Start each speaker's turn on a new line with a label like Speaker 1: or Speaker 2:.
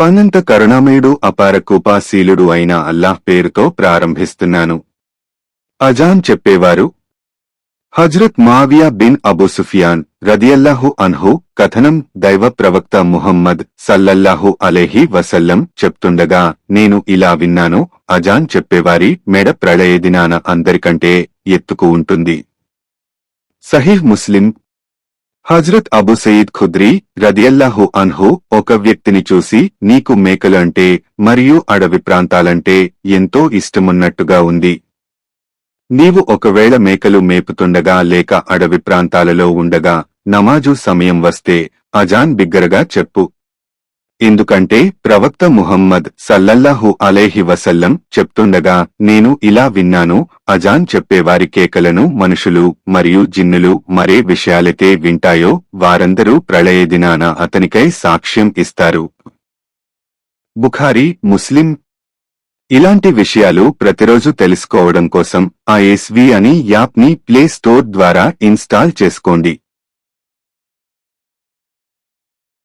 Speaker 1: అనంత కరుణామయుడు అపార కృపాశీలుడు అయిన అల్లాహ్ పేరుతో ప్రారంభిస్తున్నాను. అజాన్ చెప్పేవారు హజ్రత్ మావియా బిన్ అబుసుఫియాన్ రదియల్లాహు అన్హు కథనం దైవ ప్రవక్త ముహమ్మద్ సల్లల్లాహు అలేహి వసల్లం చెప్తుండగా నేను ఇలా విన్నాను అజాన్ చెప్పేవారి మెడ ప్రళయ దినాన అందరికంటే ఎత్తుకు ఉంటుంది. సహీహ్ ముస్లిం హజ్రత్ అబు సయీద్ ఖుద్రీ రదియల్లాహు అన్హు ఒక వ్యక్తిని చూసి నీకు మేకలంటే మరియు అడవి ప్రాంతాలంటే ఎంతో ఇష్టమున్నట్టుగా ఉంది. నీవు ఒకవేళ మేకలు మేపుతుండగా లేక అడవి ప్రాంతాలలో ఉండగా నమాజు సమయం వస్తే అజాన్ బిగ్గరగా చెప్పు. ఎందుకంటే ప్రవక్త ముహమ్మద్ సల్లల్లాహు అలైహి వసల్లం చెప్తుండగా నేను ఇలా విన్నాను అజాన్ చెప్పేవారి కేకలను మనుషులు మరియు జిన్నులు మరే విషయాలైతే వింటాయో వారందరూ ప్రళయ దినాన అతనికై సాక్ష్యం ఇస్తారు. బుఖారీ ముస్లిం ఇలాంటి విషయాలు ప్రతిరోజు తెలుసుకోవడం కోసం ఆ ఎస్వి అని యాప్ని ప్లే స్టోర్ ద్వారా ఇన్స్టాల్ చేసుకోండి.